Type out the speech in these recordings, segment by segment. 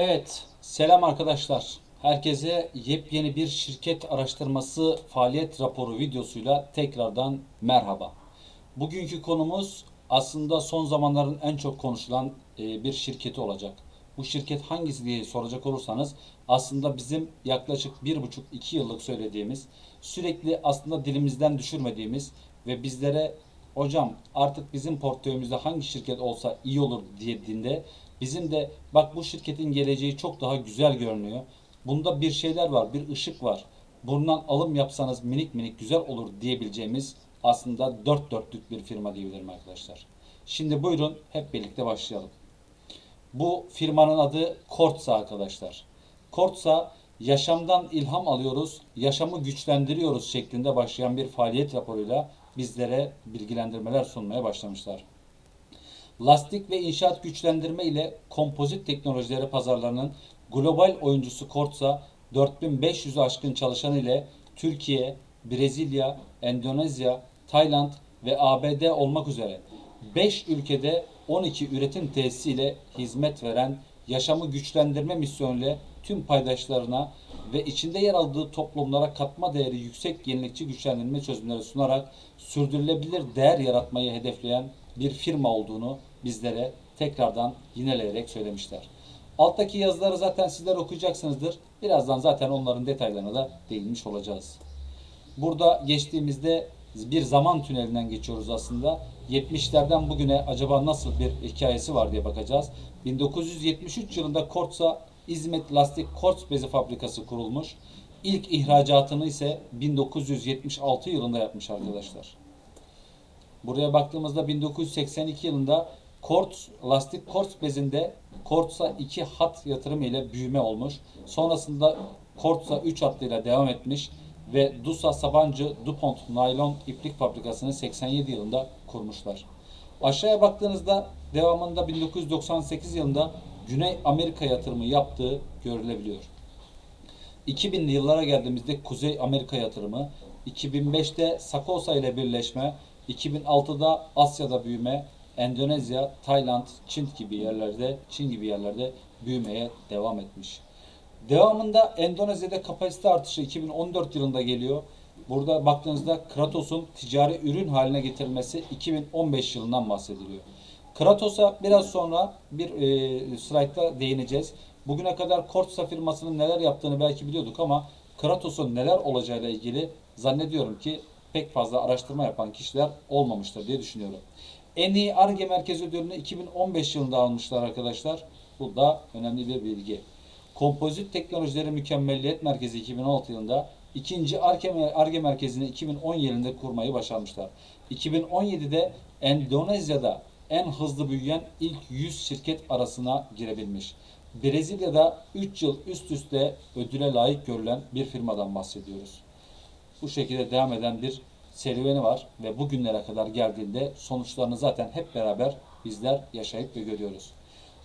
Evet, selam arkadaşlar. Herkese yepyeni bir şirket araştırması faaliyet raporu videosuyla tekrardan merhaba. Bugünkü konumuz aslında son zamanların en çok konuşulan e, bir şirketi olacak. Bu şirket hangisi diye soracak olursanız aslında bizim yaklaşık bir buçuk iki yıllık söylediğimiz sürekli aslında dilimizden düşürmediğimiz ve bizlere hocam artık bizim portföyümüzde hangi şirket olsa iyi olur dediğinde bizim de bak bu şirketin geleceği çok daha güzel görünüyor. Bunda bir şeyler var, bir ışık var. Bundan alım yapsanız minik minik güzel olur diyebileceğimiz aslında dört dörtlük bir firma diyebilirim arkadaşlar. Şimdi buyurun hep birlikte başlayalım. Bu firmanın adı Kortsa arkadaşlar. Kortsa yaşamdan ilham alıyoruz, yaşamı güçlendiriyoruz şeklinde başlayan bir faaliyet raporuyla bizlere bilgilendirmeler sunmaya başlamışlar. Lastik ve inşaat güçlendirme ile kompozit teknolojileri pazarlarının global oyuncusu Kortsa 4500'ü aşkın çalışan ile Türkiye, Brezilya, Endonezya, Tayland ve ABD olmak üzere 5 ülkede 12 üretim tesisiyle hizmet veren yaşamı güçlendirme misyonuyla tüm paydaşlarına ve içinde yer aldığı toplumlara katma değeri yüksek yenilikçi güçlendirme çözümleri sunarak sürdürülebilir değer yaratmayı hedefleyen bir firma olduğunu bizlere tekrardan yineleyerek söylemişler. Alttaki yazıları zaten sizler okuyacaksınızdır. Birazdan zaten onların detaylarına da değinmiş olacağız. Burada geçtiğimizde bir zaman tünelinden geçiyoruz aslında. 70'lerden bugüne acaba nasıl bir hikayesi var diye bakacağız. 1973 yılında Kortsa İzmit Lastik Korts Bezi Fabrikası kurulmuş. İlk ihracatını ise 1976 yılında yapmış arkadaşlar. Buraya baktığımızda 1982 yılında Korts, lastik Korts bezinde Korts'a 2 hat yatırımı ile büyüme olmuş. Sonrasında Korts'a 3 hattıyla devam etmiş ve Dusa Sabancı DuPont naylon iplik fabrikasını 87 yılında kurmuşlar. Aşağıya baktığınızda devamında 1998 yılında Güney Amerika yatırımı yaptığı görülebiliyor. 2000'li yıllara geldiğimizde Kuzey Amerika yatırımı, 2005'te Sakosa ile birleşme, 2006'da Asya'da büyüme, Endonezya, Tayland, Çin gibi yerlerde, Çin gibi yerlerde büyümeye devam etmiş. Devamında Endonezya'da kapasite artışı 2014 yılında geliyor. Burada baktığınızda Kratos'un ticari ürün haline getirilmesi 2015 yılından bahsediliyor. Kratos'a biraz sonra bir e, slaytta değineceğiz. Bugüne kadar Kortsa firmasının neler yaptığını belki biliyorduk ama Kratos'un neler olacağıyla ilgili zannediyorum ki pek fazla araştırma yapan kişiler olmamıştır diye düşünüyorum. En iyi ARGE merkezi ödülünü 2015 yılında almışlar arkadaşlar. Bu da önemli bir bilgi. Kompozit Teknolojileri Mükemmelliyet Merkezi 2016 yılında ikinci ARGE merkezini 2010 yılında kurmayı başarmışlar. 2017'de Endonezya'da en hızlı büyüyen ilk 100 şirket arasına girebilmiş. Brezilya'da 3 yıl üst üste ödüle layık görülen bir firmadan bahsediyoruz. Bu şekilde devam eden bir serüveni var ve bugünlere kadar geldiğinde sonuçlarını zaten hep beraber bizler yaşayıp ve görüyoruz.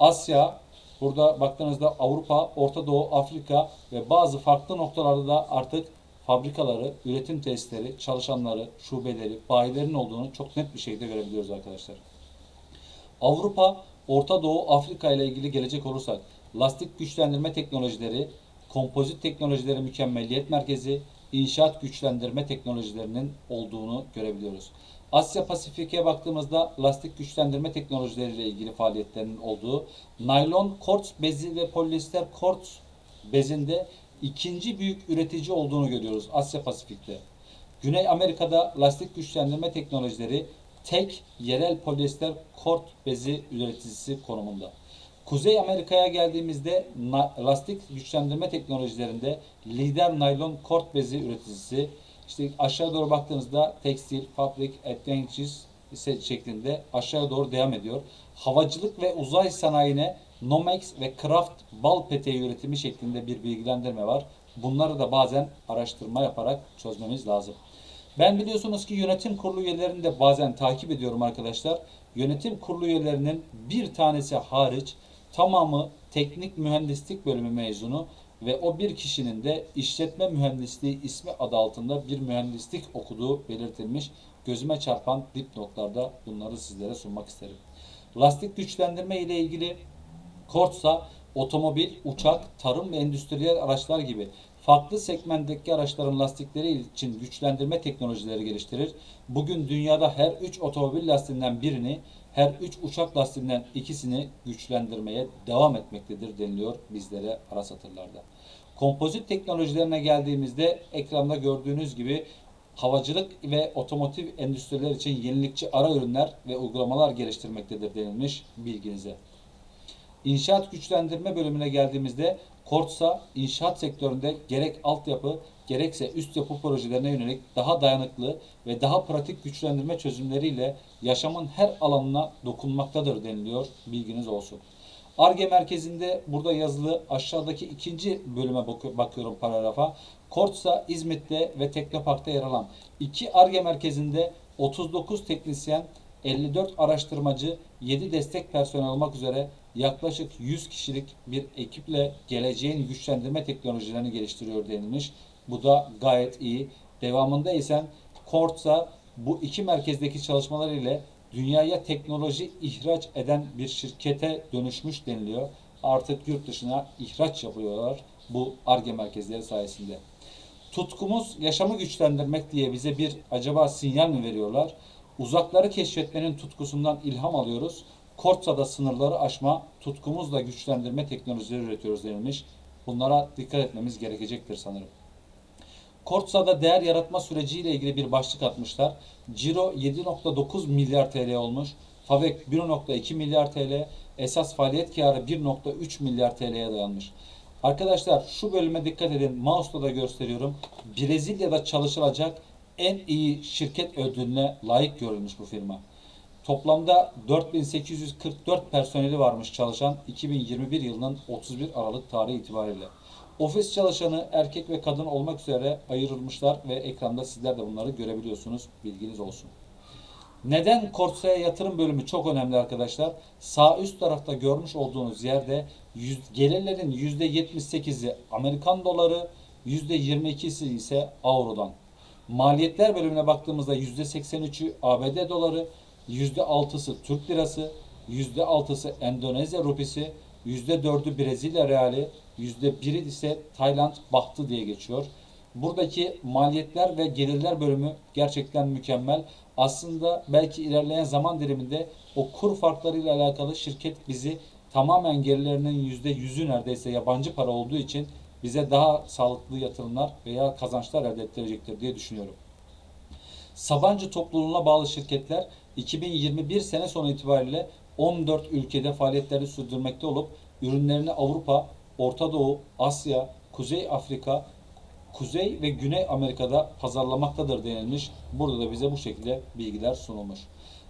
Asya, burada baktığınızda Avrupa, Orta Doğu, Afrika ve bazı farklı noktalarda da artık fabrikaları, üretim tesisleri, çalışanları, şubeleri, bayilerin olduğunu çok net bir şekilde görebiliyoruz arkadaşlar. Avrupa, Orta Doğu, Afrika ile ilgili gelecek olursak lastik güçlendirme teknolojileri, kompozit teknolojileri mükemmelliyet merkezi, inşaat güçlendirme teknolojilerinin olduğunu görebiliyoruz. Asya Pasifik'e baktığımızda lastik güçlendirme teknolojileriyle ilgili faaliyetlerinin olduğu, naylon korts bezi ve polyester korts bezinde ikinci büyük üretici olduğunu görüyoruz Asya Pasifik'te. Güney Amerika'da lastik güçlendirme teknolojileri tek yerel polyester kort bezi üreticisi konumunda. Kuzey Amerika'ya geldiğimizde lastik güçlendirme teknolojilerinde lider naylon kort bezi üreticisi. İşte aşağı doğru baktığınızda tekstil, fabrik, adventures şeklinde aşağı doğru devam ediyor. Havacılık ve uzay sanayine Nomex ve Kraft bal peteği üretimi şeklinde bir bilgilendirme var. Bunları da bazen araştırma yaparak çözmemiz lazım. Ben biliyorsunuz ki yönetim kurulu üyelerini de bazen takip ediyorum arkadaşlar. Yönetim kurulu üyelerinin bir tanesi hariç tamamı teknik mühendislik bölümü mezunu ve o bir kişinin de işletme mühendisliği ismi adı altında bir mühendislik okuduğu belirtilmiş. Gözüme çarpan dipnotlarda bunları sizlere sunmak isterim. Lastik güçlendirme ile ilgili Kortsa otomobil, uçak, tarım ve endüstriyel araçlar gibi farklı segmentteki araçların lastikleri için güçlendirme teknolojileri geliştirir. Bugün dünyada her 3 otomobil lastiğinden birini, her 3 uçak lastiğinden ikisini güçlendirmeye devam etmektedir deniliyor bizlere ara satırlarda. Kompozit teknolojilerine geldiğimizde ekranda gördüğünüz gibi havacılık ve otomotiv endüstriler için yenilikçi ara ürünler ve uygulamalar geliştirmektedir denilmiş bilginize. İnşaat güçlendirme bölümüne geldiğimizde Kortsa inşaat sektöründe gerek altyapı gerekse üst yapı projelerine yönelik daha dayanıklı ve daha pratik güçlendirme çözümleriyle yaşamın her alanına dokunmaktadır deniliyor. Bilginiz olsun. ARGE merkezinde burada yazılı aşağıdaki ikinci bölüme bakıyorum paragrafa. Kortsa İzmit'te ve Teknopark'ta yer alan iki ARGE merkezinde 39 teknisyen 54 araştırmacı, 7 destek personel olmak üzere yaklaşık 100 kişilik bir ekiple geleceğin güçlendirme teknolojilerini geliştiriyor denilmiş. Bu da gayet iyi. Devamında ise Kortsa bu iki merkezdeki çalışmalar ile dünyaya teknoloji ihraç eden bir şirkete dönüşmüş deniliyor. Artık yurt dışına ihraç yapıyorlar bu ARGE merkezleri sayesinde. Tutkumuz yaşamı güçlendirmek diye bize bir acaba sinyal mi veriyorlar? Uzakları keşfetmenin tutkusundan ilham alıyoruz. Kortsa'da sınırları aşma, tutkumuzla güçlendirme teknolojileri üretiyoruz denilmiş. Bunlara dikkat etmemiz gerekecektir sanırım. Kortsa'da değer yaratma süreciyle ilgili bir başlık atmışlar. Ciro 7.9 milyar TL olmuş. Favek 1.2 milyar TL. Esas faaliyet karı 1.3 milyar TL'ye dayanmış. Arkadaşlar şu bölüme dikkat edin. Mouse'da da gösteriyorum. Brezilya'da çalışılacak en iyi şirket ödülüne layık görülmüş bu firma. Toplamda 4844 personeli varmış çalışan 2021 yılının 31 Aralık tarihi itibariyle. Ofis çalışanı erkek ve kadın olmak üzere ayrılmışlar ve ekranda sizler de bunları görebiliyorsunuz. Bilginiz olsun. Neden Korsa'ya yatırım bölümü çok önemli arkadaşlar? Sağ üst tarafta görmüş olduğunuz yerde yüz, gelirlerin %78'i Amerikan doları, %22'si ise avrodan. Maliyetler bölümüne baktığımızda %83'ü ABD doları, %6'sı Türk lirası, %6'sı Endonezya rupisi, %4'ü Brezilya reali, %1'i ise Tayland bahtı diye geçiyor. Buradaki maliyetler ve gelirler bölümü gerçekten mükemmel. Aslında belki ilerleyen zaman diliminde o kur farklarıyla alakalı şirket bizi tamamen gelirlerinin %100'ü neredeyse yabancı para olduğu için bize daha sağlıklı yatırımlar veya kazançlar elde ettirecektir diye düşünüyorum. Sabancı topluluğuna bağlı şirketler 2021 sene sonu itibariyle 14 ülkede faaliyetlerini sürdürmekte olup ürünlerini Avrupa, Orta Doğu, Asya, Kuzey Afrika, Kuzey ve Güney Amerika'da pazarlamaktadır denilmiş. Burada da bize bu şekilde bilgiler sunulmuş.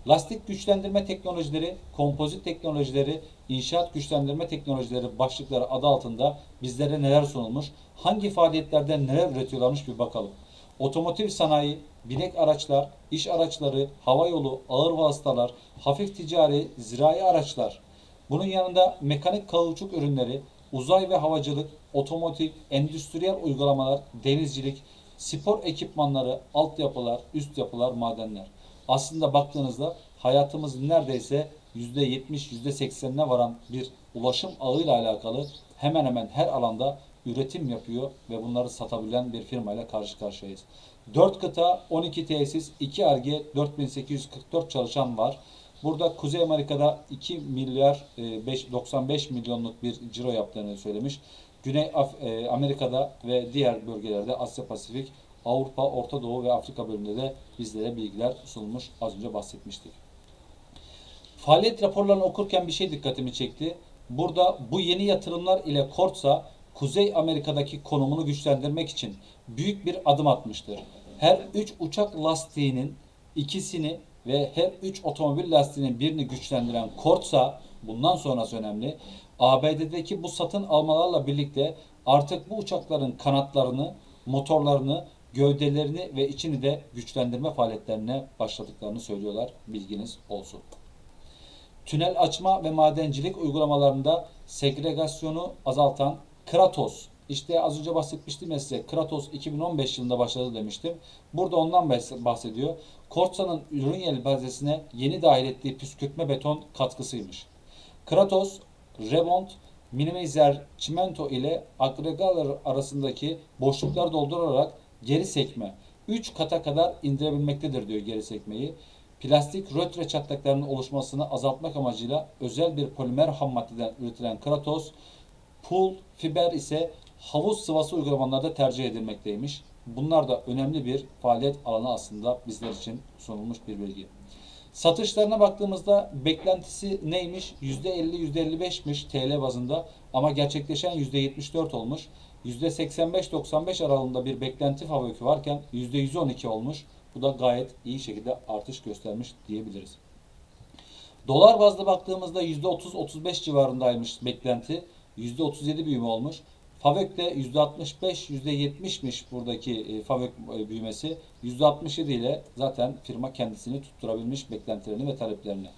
Lastik güçlendirme teknolojileri, kompozit teknolojileri, inşaat güçlendirme teknolojileri başlıkları adı altında bizlere neler sunulmuş, hangi faaliyetlerde neler üretiyorlarmış bir bakalım. Otomotiv sanayi, binek araçlar, iş araçları, hava yolu, ağır vasıtalar, hafif ticari, zirai araçlar. Bunun yanında mekanik kauçuk ürünleri, uzay ve havacılık, otomotiv, endüstriyel uygulamalar, denizcilik, spor ekipmanları, altyapılar, üst yapılar, madenler. Aslında baktığınızda hayatımızın neredeyse %70, %80'ine varan bir ulaşım ağıyla alakalı hemen hemen her alanda üretim yapıyor ve bunları satabilen bir firmayla karşı karşıyayız. 4 kıta, 12 tesis, 2 arge, 4844 çalışan var. Burada Kuzey Amerika'da 2 milyar 5, 95 milyonluk bir ciro yaptığını söylemiş. Güney e, Amerika'da ve diğer bölgelerde Asya Pasifik, Avrupa, Orta Doğu ve Afrika bölümünde de bizlere bilgiler sunulmuş. Az önce bahsetmiştik. Faaliyet raporlarını okurken bir şey dikkatimi çekti. Burada bu yeni yatırımlar ile Kortsa Kuzey Amerika'daki konumunu güçlendirmek için büyük bir adım atmıştır. Her 3 uçak lastiğinin ikisini ve her 3 otomobil lastiğinin birini güçlendiren Kortsa bundan sonrası önemli. ABD'deki bu satın almalarla birlikte artık bu uçakların kanatlarını, motorlarını, gövdelerini ve içini de güçlendirme faaliyetlerine başladıklarını söylüyorlar. Bilginiz olsun. Tünel açma ve madencilik uygulamalarında segregasyonu azaltan Kratos. İşte az önce bahsetmiştim ya size. Kratos 2015 yılında başladı demiştim. Burada ondan bahsediyor. Kortsa'nın ürün yelpazesine yeni dahil ettiği püskürtme beton katkısıymış. Kratos, Remont, minimizer çimento ile agregalar arasındaki boşlukları doldurarak geri sekme 3 kata kadar indirebilmektedir diyor geri sekmeyi. Plastik rötre çatlaklarının oluşmasını azaltmak amacıyla özel bir polimer ham maddeden üretilen Kratos, pul, fiber ise havuz sıvası uygulamalarda tercih edilmekteymiş. Bunlar da önemli bir faaliyet alanı aslında bizler için sunulmuş bir bilgi. Satışlarına baktığımızda beklentisi neymiş? %50 %55'miş TL bazında ama gerçekleşen %74 olmuş. %85-95 aralığında bir beklenti fabrikü varken %112 olmuş. Bu da gayet iyi şekilde artış göstermiş diyebiliriz. Dolar bazda baktığımızda %30-35 civarındaymış beklenti. %37 büyüme olmuş. Favök'te %65, %70'miş buradaki e, Favök e, büyümesi. %67 ile zaten firma kendisini tutturabilmiş beklentilerini ve taleplerini.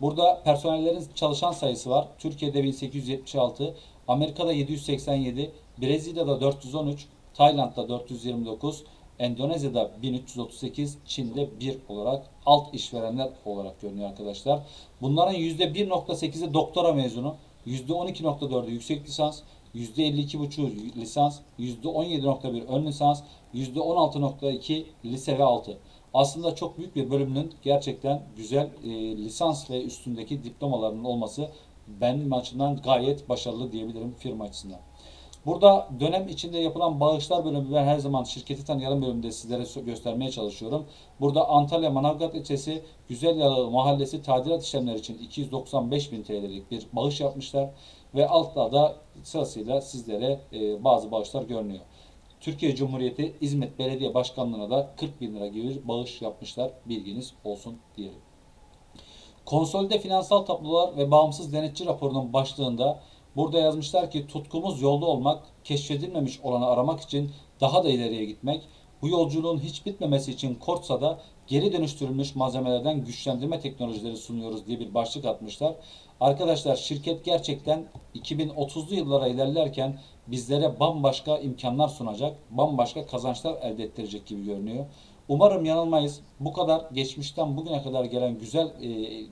Burada personellerin çalışan sayısı var. Türkiye'de 1876, Amerika'da 787, Brezilya'da 413, Tayland'da 429, Endonezya'da 1338, Çin'de 1 olarak alt işverenler olarak görünüyor arkadaşlar. Bunların %1.8'i doktora mezunu, %12.4'ü yüksek lisans, %52.5 lisans, %17.1 ön lisans, %16.2 lise ve altı. Aslında çok büyük bir bölümünün gerçekten güzel e, lisans ve üstündeki diplomalarının olması benim açımdan gayet başarılı diyebilirim firma açısından. Burada dönem içinde yapılan bağışlar bölümü ben her zaman şirketi tanıyalım bölümünde sizlere göstermeye çalışıyorum. Burada Antalya Manavgat ilçesi Güzel Yalı Mahallesi tadilat işlemleri için 295 bin TL'lik bir bağış yapmışlar. Ve altta da sırasıyla sizlere e, bazı bağışlar görünüyor. Türkiye Cumhuriyeti İzmit Belediye Başkanlığı'na da 40 bin lira gibi bir bağış yapmışlar. Bilginiz olsun diyelim. Konsolide finansal tablolar ve bağımsız denetçi raporunun başlığında burada yazmışlar ki tutkumuz yolda olmak, keşfedilmemiş olanı aramak için daha da ileriye gitmek, bu yolculuğun hiç bitmemesi için Kortsa'da geri dönüştürülmüş malzemelerden güçlendirme teknolojileri sunuyoruz diye bir başlık atmışlar. Arkadaşlar şirket gerçekten 2030'lu yıllara ilerlerken bizlere bambaşka imkanlar sunacak, bambaşka kazançlar elde ettirecek gibi görünüyor. Umarım yanılmayız. Bu kadar geçmişten bugüne kadar gelen güzel e,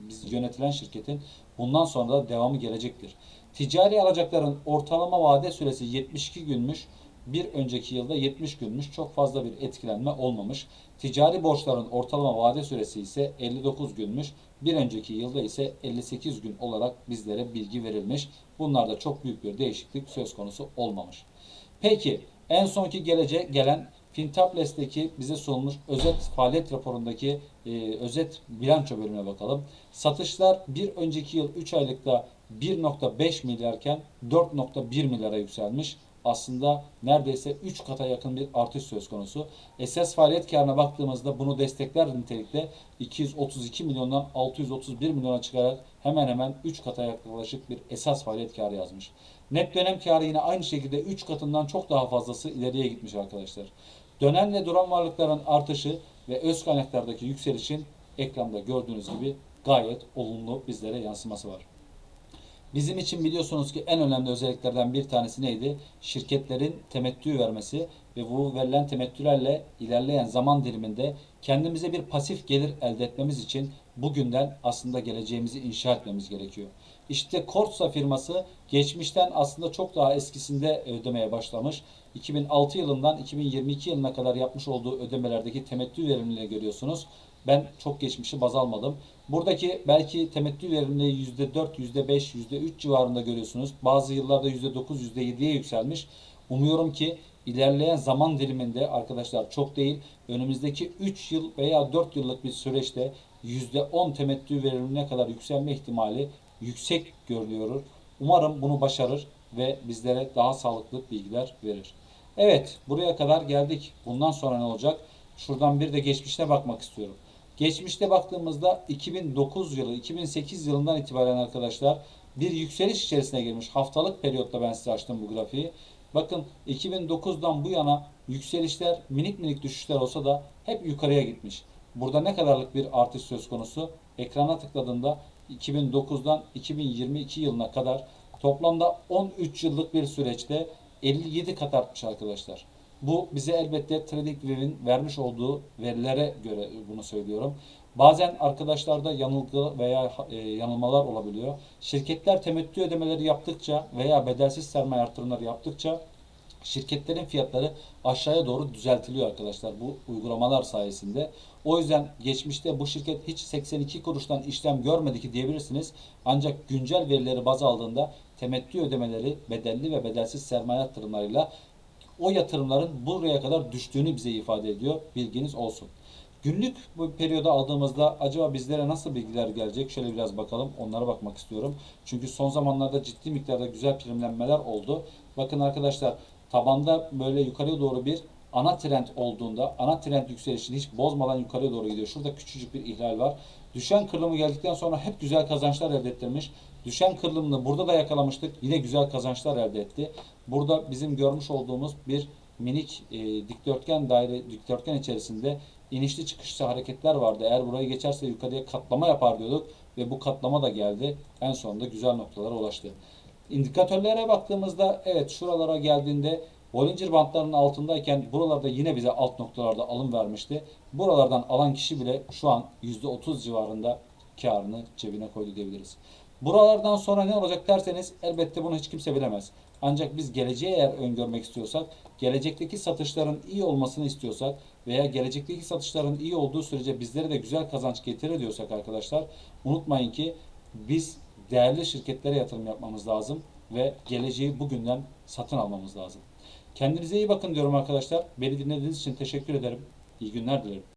biz yönetilen şirketin bundan sonra da devamı gelecektir. Ticari alacakların ortalama vade süresi 72 günmüş. Bir önceki yılda 70 günmüş. Çok fazla bir etkilenme olmamış. Ticari borçların ortalama vade süresi ise 59 günmüş. Bir önceki yılda ise 58 gün olarak bizlere bilgi verilmiş. Bunlarda çok büyük bir değişiklik söz konusu olmamış. Peki en sonki gelece gelen Fintables'teki bize sunulmuş özet faaliyet raporundaki e, özet bilanço bölümüne bakalım. Satışlar bir önceki yıl 3 aylıkta 1.5 milyarken 4.1 milyara yükselmiş. Aslında neredeyse 3 kata yakın bir artış söz konusu. Esas faaliyet karına baktığımızda bunu destekler nitelikte 232 milyondan 631 milyona çıkarak hemen hemen 3 kata yaklaşık bir esas faaliyet karı yazmış. Net dönem karı yine aynı şekilde 3 katından çok daha fazlası ileriye gitmiş arkadaşlar. Dönen ve duran varlıkların artışı ve öz kaynaklardaki yükselişin ekranda gördüğünüz gibi gayet olumlu bizlere yansıması var. Bizim için biliyorsunuz ki en önemli özelliklerden bir tanesi neydi? Şirketlerin temettü vermesi ve bu verilen temettülerle ilerleyen zaman diliminde kendimize bir pasif gelir elde etmemiz için bugünden aslında geleceğimizi inşa etmemiz gerekiyor. İşte Kortsa firması geçmişten aslında çok daha eskisinde ödemeye başlamış. 2006 yılından 2022 yılına kadar yapmış olduğu ödemelerdeki temettü verimliliğini görüyorsunuz. Ben çok geçmişi baz almadım. Buradaki belki temettü verimliliği %4, %5, %3 civarında görüyorsunuz. Bazı yıllarda %9, %7'ye yükselmiş. Umuyorum ki ilerleyen zaman diliminde arkadaşlar çok değil önümüzdeki 3 yıl veya 4 yıllık bir süreçte %10 temettü verimliliğine kadar yükselme ihtimali yüksek görülüyor. Umarım bunu başarır ve bizlere daha sağlıklı bilgiler verir. Evet buraya kadar geldik. Bundan sonra ne olacak? Şuradan bir de geçmişte bakmak istiyorum. Geçmişte baktığımızda 2009 yılı, 2008 yılından itibaren arkadaşlar bir yükseliş içerisine girmiş. Haftalık periyotta ben size açtım bu grafiği. Bakın 2009'dan bu yana yükselişler minik minik düşüşler olsa da hep yukarıya gitmiş. Burada ne kadarlık bir artış söz konusu? Ekrana tıkladığımda 2009'dan 2022 yılına kadar toplamda 13 yıllık bir süreçte 57 kat artmış arkadaşlar. Bu bize elbette TradingView'in vermiş olduğu verilere göre bunu söylüyorum. Bazen arkadaşlarda yanılgı veya e, yanılmalar olabiliyor. Şirketler temettü ödemeleri yaptıkça veya bedelsiz sermaye artırımları yaptıkça şirketlerin fiyatları aşağıya doğru düzeltiliyor arkadaşlar bu uygulamalar sayesinde. O yüzden geçmişte bu şirket hiç 82 kuruştan işlem görmedi ki diyebilirsiniz. Ancak güncel verileri baz aldığında temettü ödemeleri bedelli ve bedelsiz sermaye yatırımlarıyla o yatırımların buraya kadar düştüğünü bize ifade ediyor. Bilginiz olsun. Günlük bu periyoda aldığımızda acaba bizlere nasıl bilgiler gelecek? Şöyle biraz bakalım. Onlara bakmak istiyorum. Çünkü son zamanlarda ciddi miktarda güzel primlenmeler oldu. Bakın arkadaşlar tabanda böyle yukarıya doğru bir ana trend olduğunda ana trend yükselişini hiç bozmadan yukarıya doğru gidiyor. Şurada küçücük bir ihlal var. Düşen kırılımı geldikten sonra hep güzel kazançlar elde ettirmiş. Düşen kırılımını burada da yakalamıştık. Yine güzel kazançlar elde etti. Burada bizim görmüş olduğumuz bir minik e, dikdörtgen daire dikdörtgen içerisinde inişli çıkışlı hareketler vardı. Eğer burayı geçerse yukarıya katlama yapar diyorduk ve bu katlama da geldi. En sonunda güzel noktalara ulaştı. İndikatörlere baktığımızda evet şuralara geldiğinde Bollinger bantlarının altındayken buralarda yine bize alt noktalarda alım vermişti. Buralardan alan kişi bile şu an %30 civarında karını cebine koydu diyebiliriz. Buralardan sonra ne olacak derseniz elbette bunu hiç kimse bilemez. Ancak biz geleceği eğer öngörmek istiyorsak, gelecekteki satışların iyi olmasını istiyorsak veya gelecekteki satışların iyi olduğu sürece bizlere de güzel kazanç getirir diyorsak arkadaşlar unutmayın ki biz değerli şirketlere yatırım yapmamız lazım ve geleceği bugünden satın almamız lazım. Kendinize iyi bakın diyorum arkadaşlar. Beni dinlediğiniz için teşekkür ederim. İyi günler dilerim.